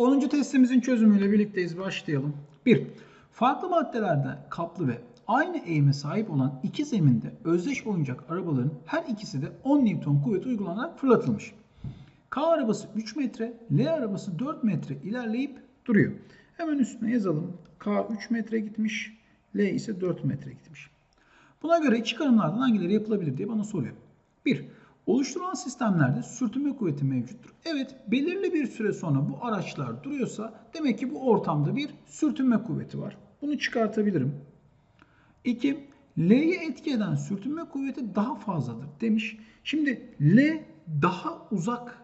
10. testimizin çözümüyle birlikteyiz. Başlayalım. 1. Farklı maddelerde kaplı ve aynı eğime sahip olan iki zeminde özdeş oyuncak arabaların her ikisi de 10 Newton kuvvet uygulanarak fırlatılmış. K arabası 3 metre, L arabası 4 metre ilerleyip duruyor. Hemen üstüne yazalım. K 3 metre gitmiş, L ise 4 metre gitmiş. Buna göre çıkarımlardan hangileri yapılabilir diye bana soruyor. 1. Oluşturulan sistemlerde sürtünme kuvveti mevcuttur. Evet, belirli bir süre sonra bu araçlar duruyorsa demek ki bu ortamda bir sürtünme kuvveti var. Bunu çıkartabilirim. 2. L'ye etki eden sürtünme kuvveti daha fazladır demiş. Şimdi L daha uzak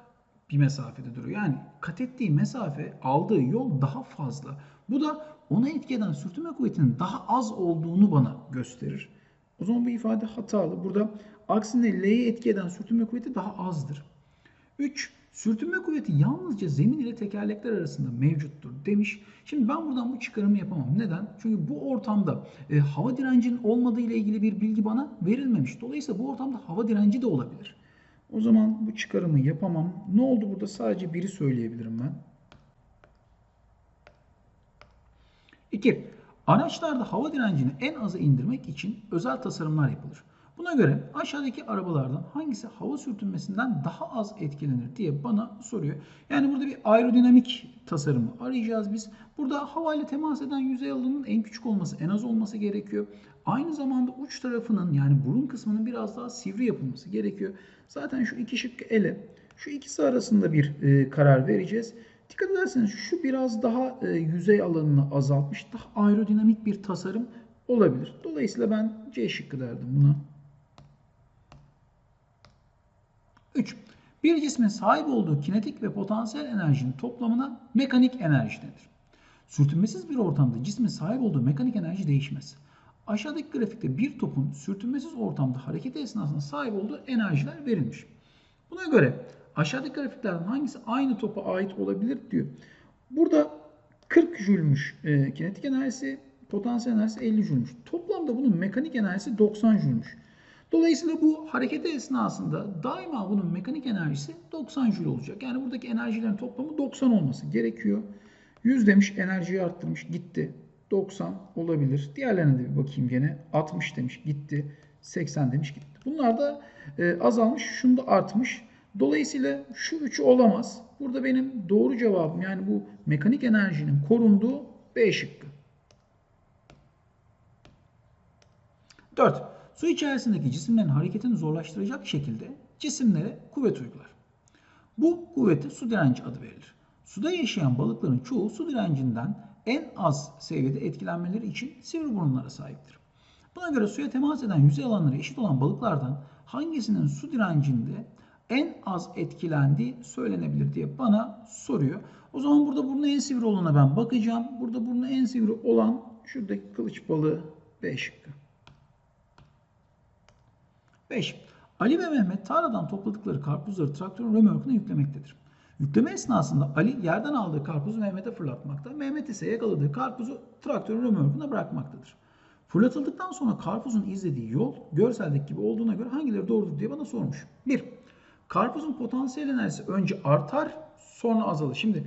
bir mesafede duruyor. Yani kat ettiği mesafe, aldığı yol daha fazla. Bu da ona etki eden sürtünme kuvvetinin daha az olduğunu bana gösterir. O zaman bu ifade hatalı. Burada aksine L'ye etki eden sürtünme kuvveti daha azdır. 3. Sürtünme kuvveti yalnızca zemin ile tekerlekler arasında mevcuttur demiş. Şimdi ben buradan bu çıkarımı yapamam. Neden? Çünkü bu ortamda e, hava direncinin olmadığı ile ilgili bir bilgi bana verilmemiş. Dolayısıyla bu ortamda hava direnci de olabilir. O zaman bu çıkarımı yapamam. Ne oldu burada? Sadece biri söyleyebilirim ben. 2. Araçlarda hava direncini en aza indirmek için özel tasarımlar yapılır. Buna göre aşağıdaki arabalardan hangisi hava sürtünmesinden daha az etkilenir diye bana soruyor. Yani burada bir aerodinamik tasarımı arayacağız biz. Burada havayla temas eden yüzey alanının en küçük olması, en az olması gerekiyor. Aynı zamanda uç tarafının yani burun kısmının biraz daha sivri yapılması gerekiyor. Zaten şu iki şıkkı ele, şu ikisi arasında bir e, karar vereceğiz. Dikkat ederseniz şu biraz daha e, yüzey alanını azaltmış, daha aerodinamik bir tasarım olabilir. Dolayısıyla ben C şıkkı derdim buna. 3. Bir cismin sahip olduğu kinetik ve potansiyel enerjinin toplamına mekanik enerji denir. Sürtünmesiz bir ortamda cismin sahip olduğu mekanik enerji değişmez. Aşağıdaki grafikte bir topun sürtünmesiz ortamda hareket esnasında sahip olduğu enerjiler verilmiş. Buna göre aşağıdaki grafiklerden hangisi aynı topa ait olabilir diyor. Burada 40 jülmüş e, kinetik enerjisi, potansiyel enerjisi 50 jülmüş. Toplamda bunun mekanik enerjisi 90 jülmüş. Dolayısıyla bu hareket esnasında daima bunun mekanik enerjisi 90 jül olacak. Yani buradaki enerjilerin toplamı 90 olması gerekiyor. 100 demiş enerjiyi arttırmış gitti. 90 olabilir. Diğerlerine de bir bakayım gene. 60 demiş gitti. 80 demiş gitti. Bunlar da e, azalmış. Şunda artmış. Dolayısıyla şu üçü olamaz. Burada benim doğru cevabım yani bu mekanik enerjinin korunduğu B şıkkı. 4. Su içerisindeki cisimlerin hareketini zorlaştıracak şekilde cisimlere kuvvet uygular. Bu kuvvete su direnci adı verilir. Suda yaşayan balıkların çoğu su direncinden en az seviyede etkilenmeleri için sivri burunlara sahiptir. Buna göre suya temas eden yüzey alanları eşit olan balıklardan hangisinin su direncinde en az etkilendiği söylenebilir diye bana soruyor. O zaman burada burnu en sivri olana ben bakacağım. Burada burnu en sivri olan şuradaki kılıç balığı B şıkkı. 5. Ali ve Mehmet tarladan topladıkları karpuzları traktörün römorkuna yüklemektedir. Yükleme esnasında Ali yerden aldığı karpuzu Mehmet'e fırlatmakta. Mehmet ise yakaladığı karpuzu traktörün römorkuna bırakmaktadır. Fırlatıldıktan sonra karpuzun izlediği yol görseldeki gibi olduğuna göre hangileri doğrudur diye bana sormuş. 1. Karpuzun potansiyel enerjisi önce artar sonra azalır. Şimdi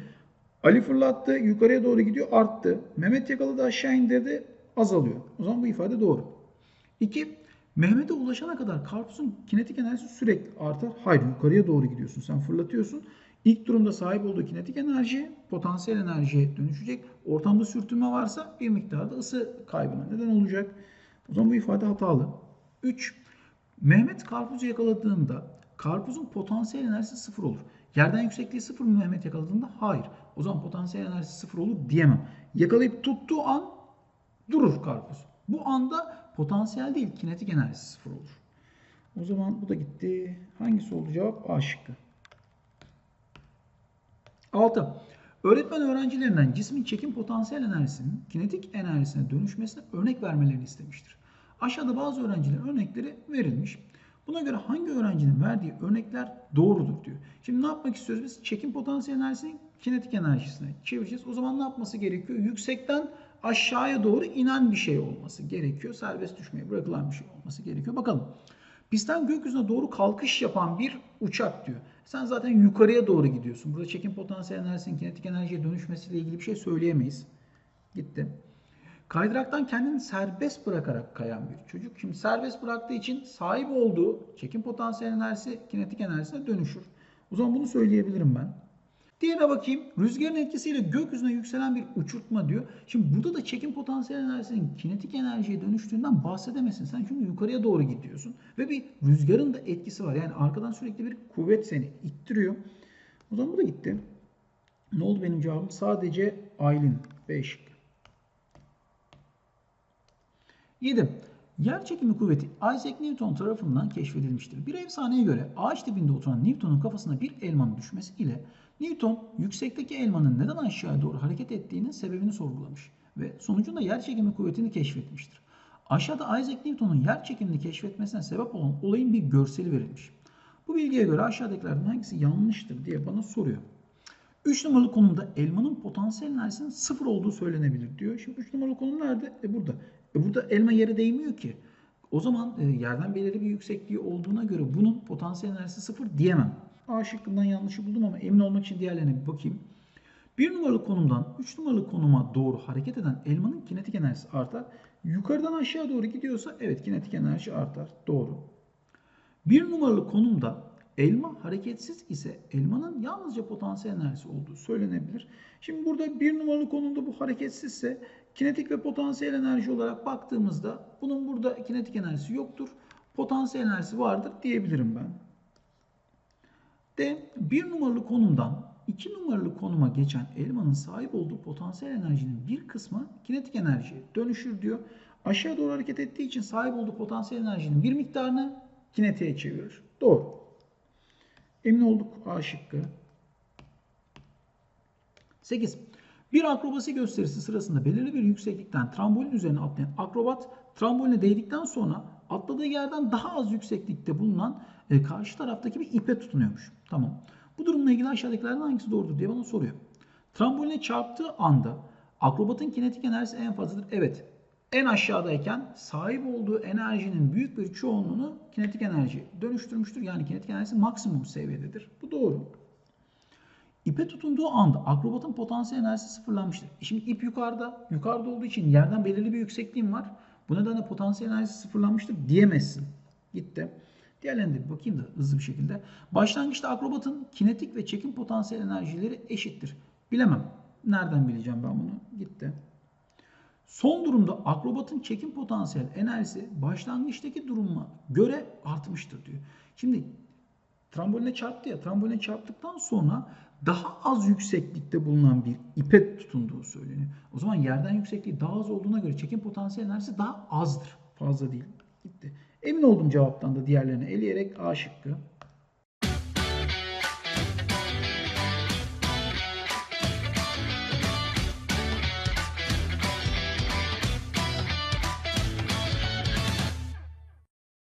Ali fırlattı yukarıya doğru gidiyor arttı. Mehmet yakaladı aşağı indirdi azalıyor. O zaman bu ifade doğru. 2. Mehmet'e ulaşana kadar karpuzun kinetik enerjisi sürekli artar. Hayır yukarıya doğru gidiyorsun. Sen fırlatıyorsun. İlk durumda sahip olduğu kinetik enerji potansiyel enerjiye dönüşecek. Ortamda sürtünme varsa bir miktarda ısı kaybına neden olacak. O zaman bu ifade hatalı. 3. Mehmet karpuzu yakaladığında karpuzun potansiyel enerjisi sıfır olur. Yerden yüksekliği sıfır mı Mehmet yakaladığında? Hayır. O zaman potansiyel enerjisi sıfır olur diyemem. Yakalayıp tuttuğu an durur karpuz. Bu anda potansiyel değil kinetik enerjisi sıfır olur. O zaman bu da gitti. Hangisi oldu cevap? A şıkkı. 6. Öğretmen öğrencilerinden cismin çekim potansiyel enerjisinin kinetik enerjisine dönüşmesine örnek vermelerini istemiştir. Aşağıda bazı öğrencilerin örnekleri verilmiş. Buna göre hangi öğrencinin verdiği örnekler doğrudur diyor. Şimdi ne yapmak istiyoruz biz? Çekim potansiyel enerjisini kinetik enerjisine çevireceğiz. O zaman ne yapması gerekiyor? Yüksekten aşağıya doğru inen bir şey olması gerekiyor. Serbest düşmeye bırakılan bir şey olması gerekiyor. Bakalım. Pistten gökyüzüne doğru kalkış yapan bir uçak diyor. Sen zaten yukarıya doğru gidiyorsun. Burada çekim potansiyel enerjisinin kinetik enerjiye dönüşmesiyle ilgili bir şey söyleyemeyiz. Gitti. Kaydıraktan kendini serbest bırakarak kayan bir çocuk. Şimdi serbest bıraktığı için sahip olduğu çekim potansiyel enerjisi kinetik enerjisine dönüşür. O zaman bunu söyleyebilirim ben. Diğerine bakayım. Rüzgarın etkisiyle gökyüzüne yükselen bir uçurtma diyor. Şimdi burada da çekim potansiyel enerjisinin kinetik enerjiye dönüştüğünden bahsedemezsin. Sen çünkü yukarıya doğru gidiyorsun. Ve bir rüzgarın da etkisi var. Yani arkadan sürekli bir kuvvet seni ittiriyor. O zaman bu da gitti. Ne oldu benim cevabım? Sadece Aylin. B şıkkı. 7. Yer çekimi kuvveti Isaac Newton tarafından keşfedilmiştir. Bir efsaneye göre ağaç dibinde oturan Newton'un kafasına bir elmanın düşmesiyle Newton yüksekteki elmanın neden aşağıya doğru hareket ettiğinin sebebini sorgulamış ve sonucunda yer çekimi kuvvetini keşfetmiştir. Aşağıda Isaac Newton'un yer çekimini keşfetmesine sebep olan olayın bir görseli verilmiş. Bu bilgiye göre aşağıdakilerden hangisi yanlıştır diye bana soruyor. 3 numaralı konumda elmanın potansiyel enerjisinin sıfır olduğu söylenebilir diyor. Şimdi 3 numaralı konum nerede? E burada. E burada elma yere değmiyor ki. O zaman e, yerden belirli bir yüksekliği olduğuna göre bunun potansiyel enerjisi sıfır diyemem. A şıkkından yanlışı buldum ama emin olmak için diğerlerine bir bakayım. 1 numaralı konumdan 3 numaralı konuma doğru hareket eden elmanın kinetik enerjisi artar. Yukarıdan aşağı doğru gidiyorsa evet kinetik enerji artar. Doğru. 1 numaralı konumda elma hareketsiz ise elmanın yalnızca potansiyel enerjisi olduğu söylenebilir. Şimdi burada 1 numaralı konumda bu hareketsizse kinetik ve potansiyel enerji olarak baktığımızda bunun burada kinetik enerjisi yoktur. Potansiyel enerjisi vardır diyebilirim ben. De 1 numaralı konumdan 2 numaralı konuma geçen elmanın sahip olduğu potansiyel enerjinin bir kısmı kinetik enerjiye dönüşür diyor. Aşağı doğru hareket ettiği için sahip olduğu potansiyel enerjinin bir miktarını kinetiğe çevirir. Doğru. Emin olduk A şıkkı. 8. Bir akrobasi gösterisi sırasında belirli bir yükseklikten trambolin üzerine atlayan akrobat tramboline değdikten sonra atladığı yerden daha az yükseklikte bulunan e, karşı taraftaki bir ipe tutunuyormuş. Tamam. Bu durumla ilgili aşağıdakilerden hangisi doğrudur diye bana soruyor. Tramboline çarptığı anda akrobatın kinetik enerjisi en fazladır. Evet. En aşağıdayken sahip olduğu enerjinin büyük bir çoğunluğunu kinetik enerji dönüştürmüştür. Yani kinetik enerjisi maksimum seviyededir. Bu doğru. İpe tutunduğu anda akrobatın potansiyel enerjisi sıfırlanmıştır. E şimdi ip yukarıda. Yukarıda olduğu için yerden belirli bir yüksekliğim var. Bu nedenle potansiyel enerjisi sıfırlanmıştır diyemezsin. Gitti. Diğerlerine bakayım da hızlı bir şekilde. Başlangıçta akrobatın kinetik ve çekim potansiyel enerjileri eşittir. Bilemem. Nereden bileceğim ben bunu? Gitti. Son durumda akrobatın çekim potansiyel enerjisi başlangıçtaki duruma göre artmıştır diyor. Şimdi tramboline çarptı ya. Tramboline çarptıktan sonra daha az yükseklikte bulunan bir ipe tutunduğu söyleniyor. O zaman yerden yüksekliği daha az olduğuna göre çekim potansiyel enerjisi daha azdır. Fazla değil. Gitti. Emin oldum cevaptan da diğerlerini eleyerek A şıkkı.